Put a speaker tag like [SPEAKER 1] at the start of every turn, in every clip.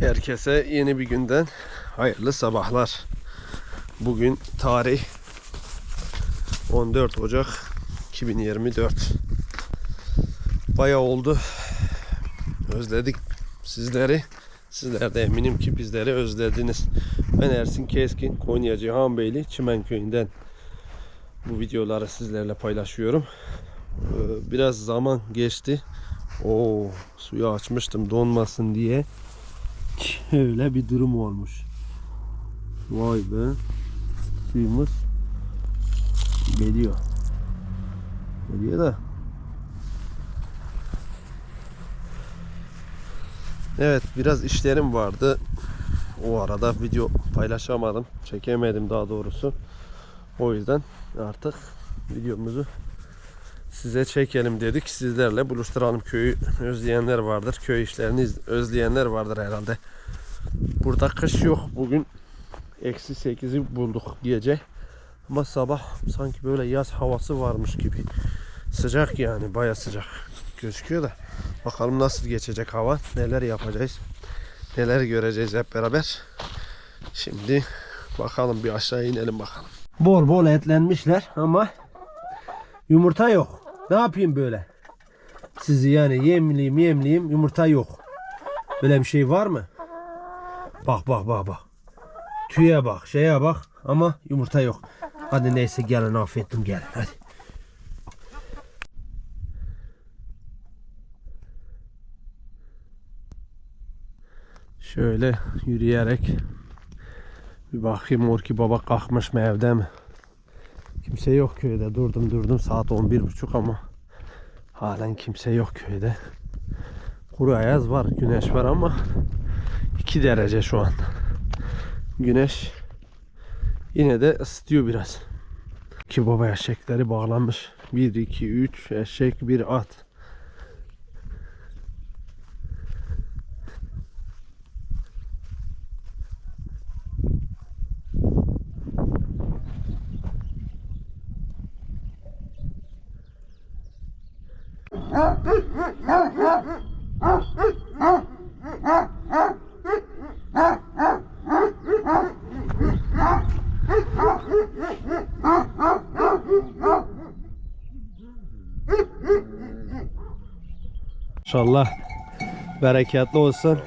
[SPEAKER 1] Herkese yeni bir günden hayırlı sabahlar. Bugün tarih 14 Ocak 2024. Bayağı oldu. Özledik sizleri. Sizler de eminim ki bizleri özlediniz. Ben Ersin Keskin, Konya Cihanbeyli Çimen Köyü'nden bu videoları sizlerle paylaşıyorum. Ee, Biraz zaman geçti. Oo, suyu açmıştım donmasın diye. Öyle bir durum olmuş. Vay be. Suyumuz geliyor. Geliyor da. Evet biraz işlerim vardı. O arada video paylaşamadım. Çekemedim daha doğrusu. O yüzden artık videomuzu size çekelim dedik. Sizlerle buluşturalım. Köyü özleyenler vardır. Köy işlerini özleyenler vardır herhalde. Burada kış yok. Bugün eksi 8'i bulduk gece. Ama sabah sanki böyle yaz havası varmış gibi. Sıcak yani baya sıcak gözüküyor da. Bakalım nasıl geçecek hava. Neler yapacağız. Neler göreceğiz hep beraber. Şimdi bakalım bir aşağı inelim bakalım. Bol bol etlenmişler ama yumurta yok. Ne yapayım böyle? Sizi yani yemliyim yemliyim yumurta yok. Böyle bir şey var mı? Bak bak bak bak. Tüye bak şeye bak ama yumurta yok. Hadi neyse gelin affettim gelin hadi. Şöyle yürüyerek bir bakayım Orki baba kalkmış mı evde mi? Kimse yok köyde. Durdum durdum saat 11.30 ama halen kimse yok köyde. Kuru ayaz var, güneş var ama 2 derece şu an. Güneş yine de ısıtıyor biraz. Ki baba eşekleri bağlanmış. 1 2 3 eşek bir at. İnşallah bereketli olsun.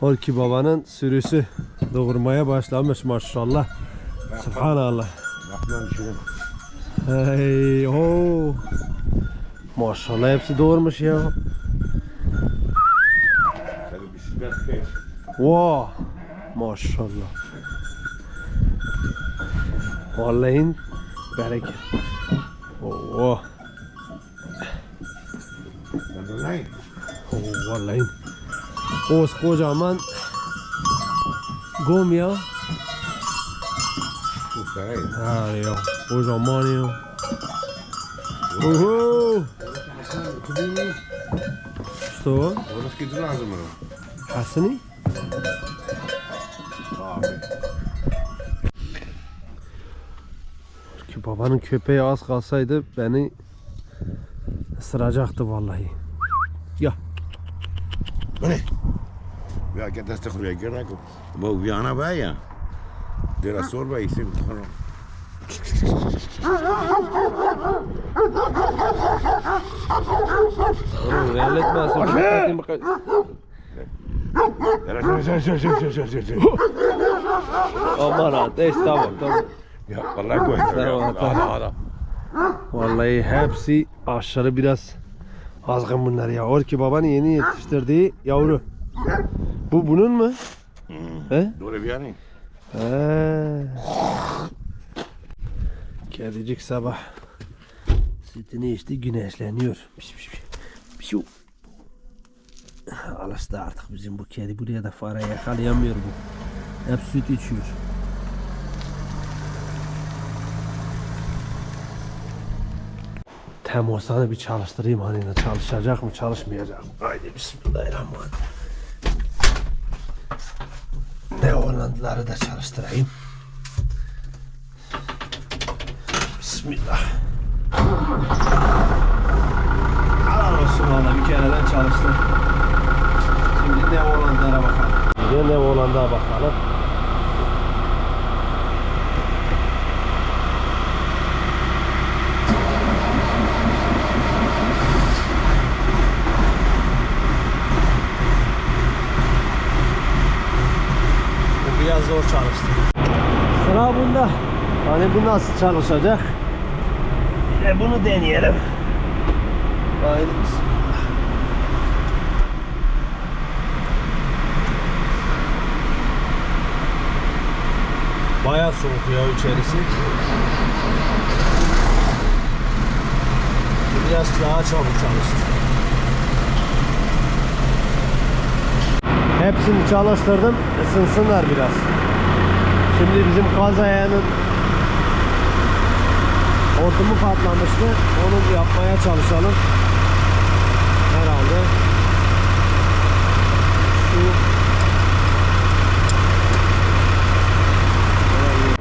[SPEAKER 1] Orki babanın sürüsü doğurmaya başlamış maşallah. Subhanallah. Hey ho. Maşallah hepsi doğurmuş ya. Wow. Maşallah. Vallahi bereket. Oh. oh vallahi. Koskocaman gom ya. Ha ya. Kocaman ya. Oho. Что?
[SPEAKER 2] Orası kötü lazım mı?
[SPEAKER 1] Hasını? Ki babanın köpeği az kalsaydı beni ısıracaktı vallahi. Ja.
[SPEAKER 2] Bene. Ja, ik heb dat toch weer geraakt. Maar hoe ben je bij
[SPEAKER 1] je? De la sorba
[SPEAKER 2] is hem gewoon. Oh, wel het maar zo.
[SPEAKER 1] Aman ha, neyse tamam tamam.
[SPEAKER 2] Ya vallahi koy.
[SPEAKER 1] Tamam tamam. Vallahi hepsi aşağı biraz azgın bunlar ya. Orki babanın yeni yetiştirdiği yavru. Bu bunun mu? He?
[SPEAKER 2] Doğru biyani.
[SPEAKER 1] He. Kedicik sabah sütünü içti güneşleniyor. Piş piş piş. Pişu. Alıştı artık bizim bu kedi buraya da fare yakalayamıyor bu. Hep süt içiyor. Temosanı bir çalıştırayım hani çalışacak mı çalışmayacak mı? Haydi bismillahirrahmanirrahim. Ne Hollandıları da çalıştırayım. Bismillah. Helal olsun valla bir kereden çalıştı. Şimdi ne olanlara bakalım. De ne olanlara bakalım. Bu biraz zor çalıştı. Sıra bunda. Hani bu nasıl çalışacak? De bunu deneyelim. Haydi. Bayağı soğuk ya içerisi. Biraz daha çabuk çalıştı. Hepsini çalıştırdım. ısınsınlar biraz. Şimdi bizim gaz ayağının hortumu patlamıştı. Onu yapmaya çalışalım. Herhalde şu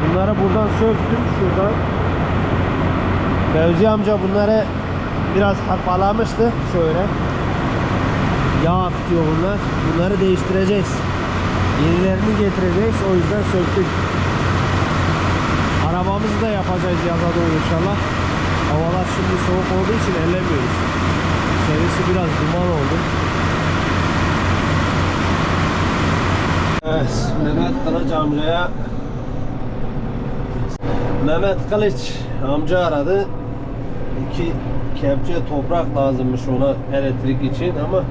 [SPEAKER 1] Bunları buradan söktüm şuradan. Fevzi amca bunları biraz harpalamıştı şöyle. Yağ akıtıyor bunlar. Bunları değiştireceğiz. Yenilerini getireceğiz. O yüzden söktük. Arabamızı da yapacağız yaza doğru inşallah. Havalar şimdi soğuk olduğu için ellemiyoruz. İçerisi biraz duman oldu. Evet, Mehmet Kılıç amcaya Mehmet Kılıç amca aradı. İki kepçe toprak lazımmış ona elektrik için ama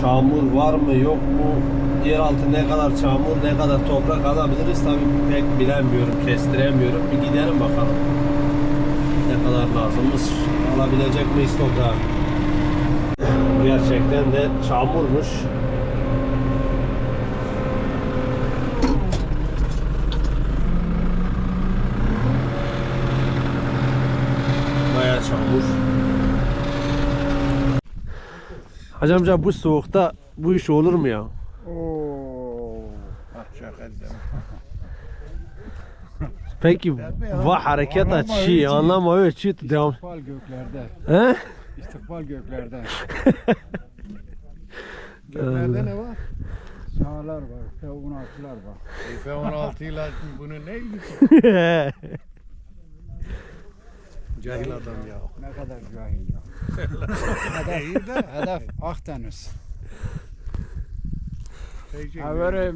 [SPEAKER 1] çamur var mı yok mu? Yer altı ne kadar çamur ne kadar toprak alabiliriz? Tabi pek bilemiyorum kestiremiyorum. Bir gidelim bakalım. Ne kadar lazımmış alabilecek miyiz toprağı? Gerçekten de çamurmuş Bayağı çamur. Hacı amca bu soğukta bu iş olur mu ya?
[SPEAKER 3] Oo.
[SPEAKER 1] Peki va hareket çi anlamıyor çi devam.
[SPEAKER 3] İstikbal göklerde.
[SPEAKER 1] He?
[SPEAKER 3] İstikbal göklerde. göklerde ne var? Sağlar var, F-16'lar var.
[SPEAKER 4] F-16 ile bunu ne ilgisi? Cahil adam ya.
[SPEAKER 3] Ne kadar cahil ya. hedef, hedef Akdeniz. Ev, ev,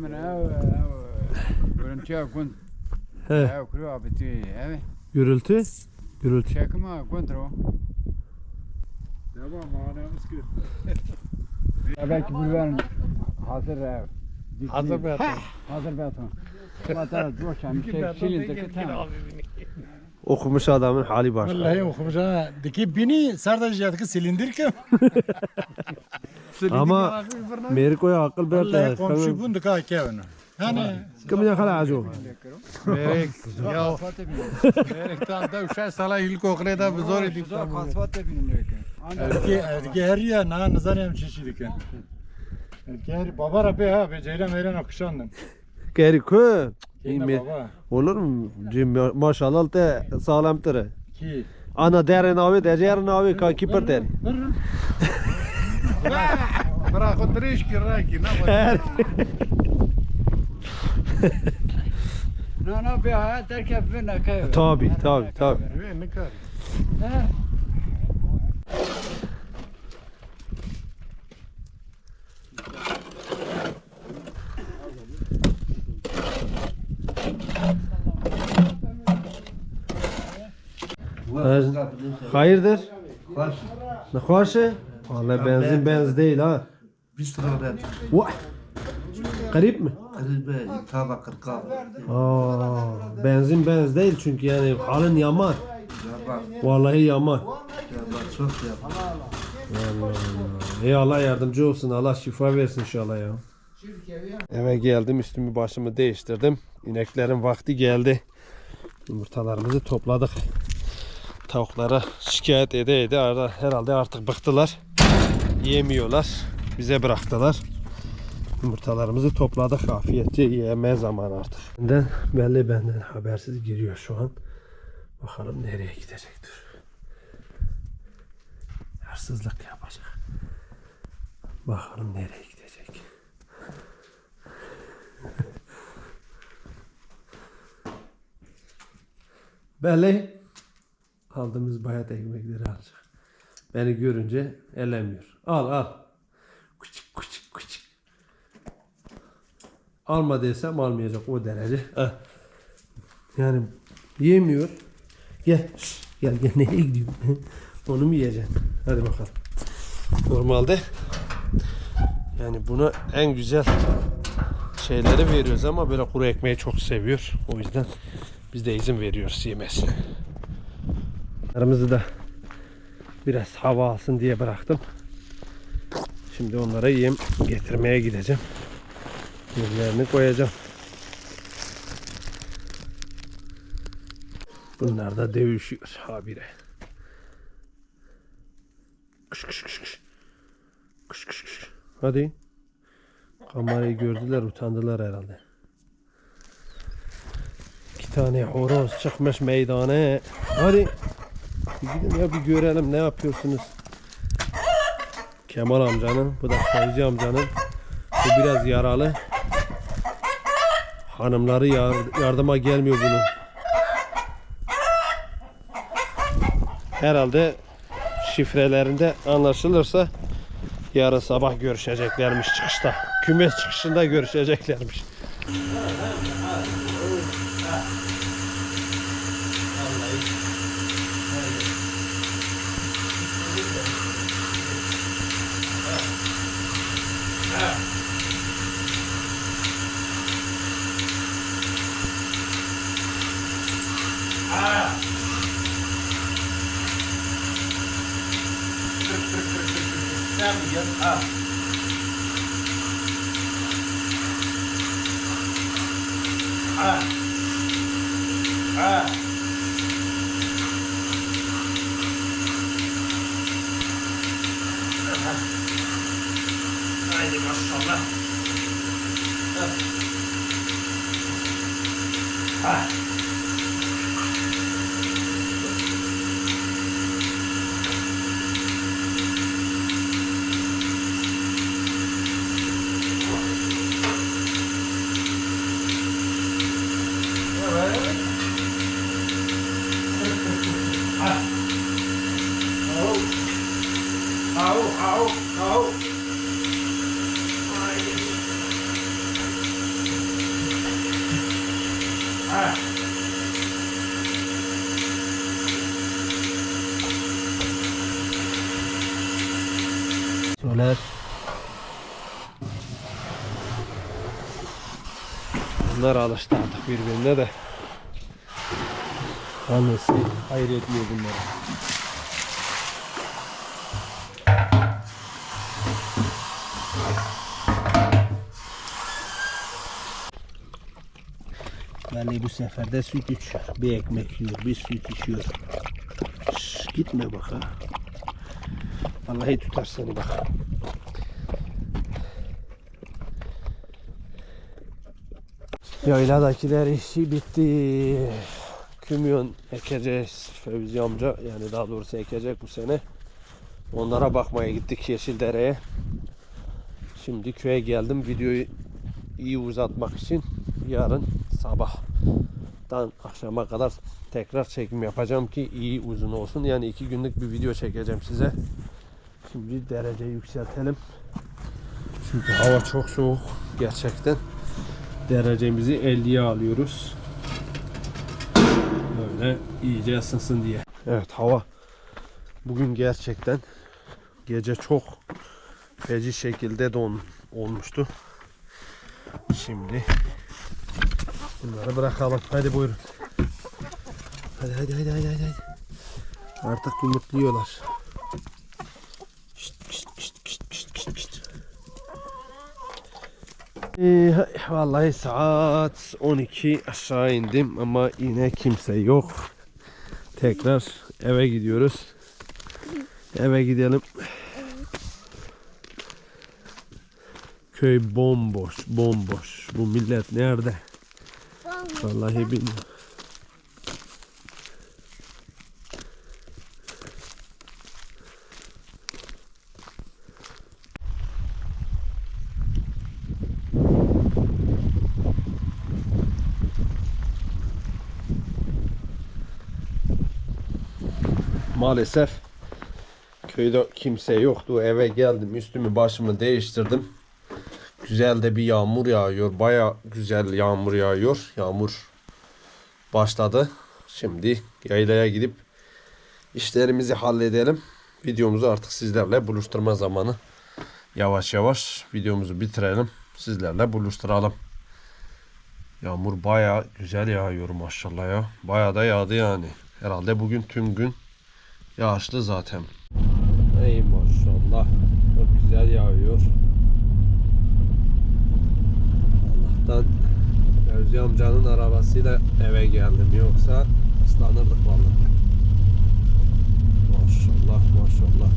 [SPEAKER 3] görüntüye gün,
[SPEAKER 1] He.
[SPEAKER 3] ev kuru abiti, ev,
[SPEAKER 1] Gürültü. Gürültü.
[SPEAKER 3] çekme gündro.
[SPEAKER 4] Devam manamız ki.
[SPEAKER 3] Belki bulvarın hazır ev.
[SPEAKER 4] Hazır beton.
[SPEAKER 3] Hazır beton. Vatara coşan bir şey, şilindeki tamam.
[SPEAKER 1] Okumuş adamın hali başka.
[SPEAKER 4] Vallahi okumuş ha. Diki bini sardacıyatki silindir ki.
[SPEAKER 1] Ama Meriko'ya akıl
[SPEAKER 4] Vallahi
[SPEAKER 1] berdi.
[SPEAKER 4] komşu bundu ka kevin. Hani
[SPEAKER 1] Kim ya khala ajo.
[SPEAKER 4] merek ya merek tam da uşa sala ilk okre da zor edip
[SPEAKER 3] Zor kasvat da.
[SPEAKER 4] Erke erke her ya na nazarım şişidik. Erke her baba rabbi ha be ceylan meren akışandım.
[SPEAKER 1] Geriko.
[SPEAKER 4] Yine baba
[SPEAKER 1] Olur mu? Cim maşallah te sağlamtır.
[SPEAKER 4] ki
[SPEAKER 1] Ana derin abi de derin abi ka kiper der.
[SPEAKER 4] Bırak o triş ki raki ne var?
[SPEAKER 3] No, no, bir hayat derken bir ne kayıyor.
[SPEAKER 1] Tabi tabi tabi.
[SPEAKER 4] Ne kadar?
[SPEAKER 1] Ee, hayırdır? Hoş. Ne hoşu? Vallahi benzin benz değil ha.
[SPEAKER 5] Bir sigara.
[SPEAKER 1] Vah. Garip mi?
[SPEAKER 5] Garibe, itaba, kırka.
[SPEAKER 1] Aa, benzin benz değil çünkü yani halın yaman.
[SPEAKER 5] Yaman.
[SPEAKER 1] Vallahi yaman.
[SPEAKER 5] Yaman çok yaman.
[SPEAKER 1] Allah Allah. Ey Allah yardımcı olsun. Allah şifa versin inşallah ya. Eve geldim üstümü başımı değiştirdim. İneklerin vakti geldi. Yumurtalarımızı topladık. Tavuklara şikayet ede ede herhalde artık bıktılar. Yemiyorlar. Bize bıraktılar. Yumurtalarımızı topladık. Afiyetçe yeme zamanı artık. Benden, belli benden habersiz giriyor şu an. Bakalım nereye gidecektir. Hırsızlık yapacak. Bakalım nereye gidecek. Belli. Aldığımız bayat ekmekleri alacak. Beni görünce elemiyor. Al al. Küçük küçük küçük. Alma desem almayacak o derece. Ah. Yani yemiyor. Gel. Gel gel nereye gidiyorsun? Onu mu yiyeceksin? Hadi bakalım. Normalde yani buna en güzel şeyleri veriyoruz ama böyle kuru ekmeği çok seviyor. O yüzden biz de izin veriyoruz yemesine. Aramızı da biraz hava alsın diye bıraktım. Şimdi onlara yem getirmeye gideceğim. Yemlerini koyacağım. Bunlar da dövüşüyor habire. Kış kış kış kış. Kış kış kış. Hadi. Kamerayı gördüler utandılar herhalde. İki tane horoz çıkmış meydana. Hadi. Bir gidin ya bir görelim ne yapıyorsunuz. Kemal amcanın, bu da Feyzi amcanın. Bu biraz yaralı. Hanımları yar- yardıma gelmiyor bunun. Herhalde şifrelerinde anlaşılırsa yarın sabah görüşeceklermiş çıkışta. Kümes çıkışında görüşeceklermiş. Ah. Ah. Ah. Artık birbirine de. Annesi hayır etmiyor bunlara. Belli bu sefer de süt içiyor. Bir ekmek yiyor, bir süt içiyor. Şş, gitme bak ha. Vallahi tutar seni bak. Yayladakiler işi bitti. Kümyon ekeceğiz Fevzi amca. Yani daha doğrusu ekecek bu sene. Onlara bakmaya gittik Yeşildere'ye. Şimdi köye geldim. Videoyu iyi uzatmak için yarın sabahtan akşama kadar tekrar çekim yapacağım ki iyi uzun olsun. Yani iki günlük bir video çekeceğim size. Şimdi dereceyi yükseltelim. Çünkü hava çok soğuk gerçekten. Derecemizi 50'ye alıyoruz. Böyle iyice ısınsın diye. Evet hava bugün gerçekten gece çok feci şekilde don olmuştu. Şimdi bunları bırakalım. Hadi buyurun. Hadi hadi hadi hadi hadi. Artık yumurtluyorlar. Ee, vallahi saat 12 aşağı indim ama yine kimse yok. Tekrar eve gidiyoruz. Eve gidelim. Köy bomboş, bomboş. Bu millet nerede? Vallahi bilmiyorum. Maalesef köyde kimse yoktu. Eve geldim üstümü başımı değiştirdim. Güzel de bir yağmur yağıyor. Baya güzel yağmur yağıyor. Yağmur başladı. Şimdi yaylaya gidip işlerimizi halledelim. Videomuzu artık sizlerle buluşturma zamanı. Yavaş yavaş videomuzu bitirelim. Sizlerle buluşturalım. Yağmur baya güzel yağıyor maşallah ya. Baya da yağdı yani. Herhalde bugün tüm gün yağışlı zaten. Ey maşallah. Çok güzel yağıyor. Allah'tan Fevzi amcanın arabasıyla eve geldim. Yoksa ıslanırdık vallahi. Maşallah maşallah.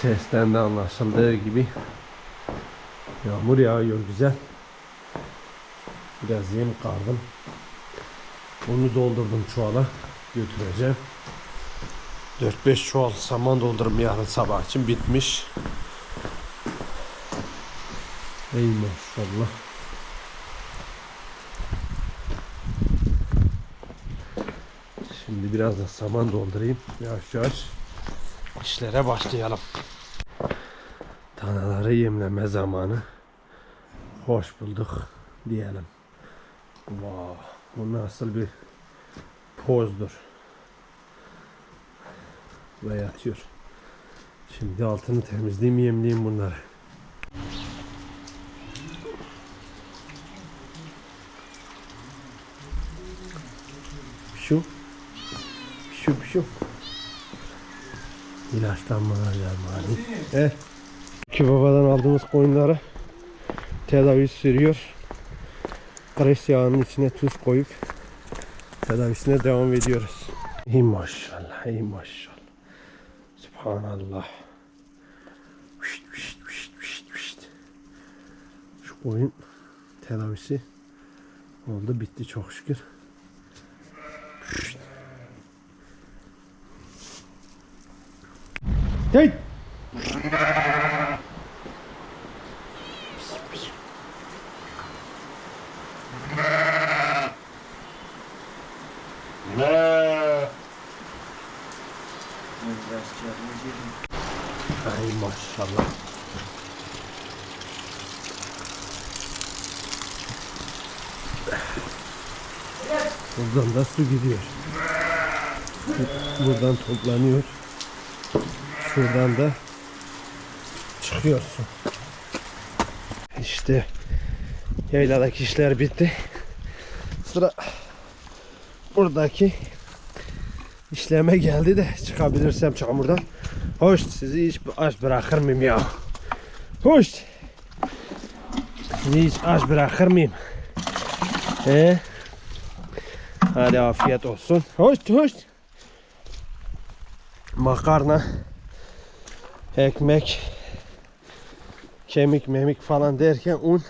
[SPEAKER 1] Sesten de anlaşıldığı gibi yağmur yağıyor güzel. Biraz yem kardım. Onu doldurdum çuvala götüreceğim. 4-5 çuval saman doldururum yarın sabah için bitmiş. Ey maşallah. Şimdi biraz da saman doldurayım. Yavaş yavaş işlere başlayalım. Tanaları yemleme zamanı. Hoş bulduk diyelim. Wow, bu nasıl bir pozdur. Ve yatıyor. Şimdi altını temizleyeyim yemleyeyim bunları. Şu. Şu şu. İlaçlanmalar yani. Evet. İki babadan aldığımız koyunları tedavi sürüyor. Kres yağının içine tuz koyup tedavisine devam ediyoruz. İyi maşallah, iyi maşallah. Subhanallah. Vişt, vişt, vişt, vişt, vişt. Şu koyun tedavisi oldu, bitti çok şükür. Vişt. Hey! Ay maşallah. Buradan da su gidiyor. Buradan toplanıyor. Şuradan da çıkıyor su. İşte yayladaki işler bitti. Sıra buradaki işleme geldi de çıkabilirsem çamurdan. Hoş sizi hiç aç bırakır mıyım ya? Hoş. Sizi hiç aç bırakır mıyım? He? Hadi afiyet olsun. Hoş hoş. Makarna, ekmek, kemik memik falan derken un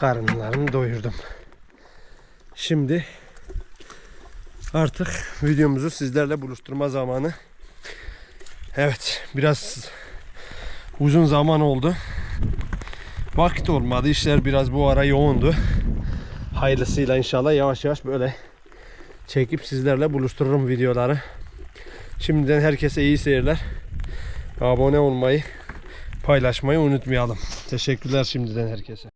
[SPEAKER 1] karınlarını doyurdum. Şimdi artık videomuzu sizlerle buluşturma zamanı. Evet biraz uzun zaman oldu. Vakit olmadı. İşler biraz bu ara yoğundu. Hayırlısıyla inşallah yavaş yavaş böyle çekip sizlerle buluştururum videoları. Şimdiden herkese iyi seyirler. Abone olmayı, paylaşmayı unutmayalım. Teşekkürler şimdiden herkese.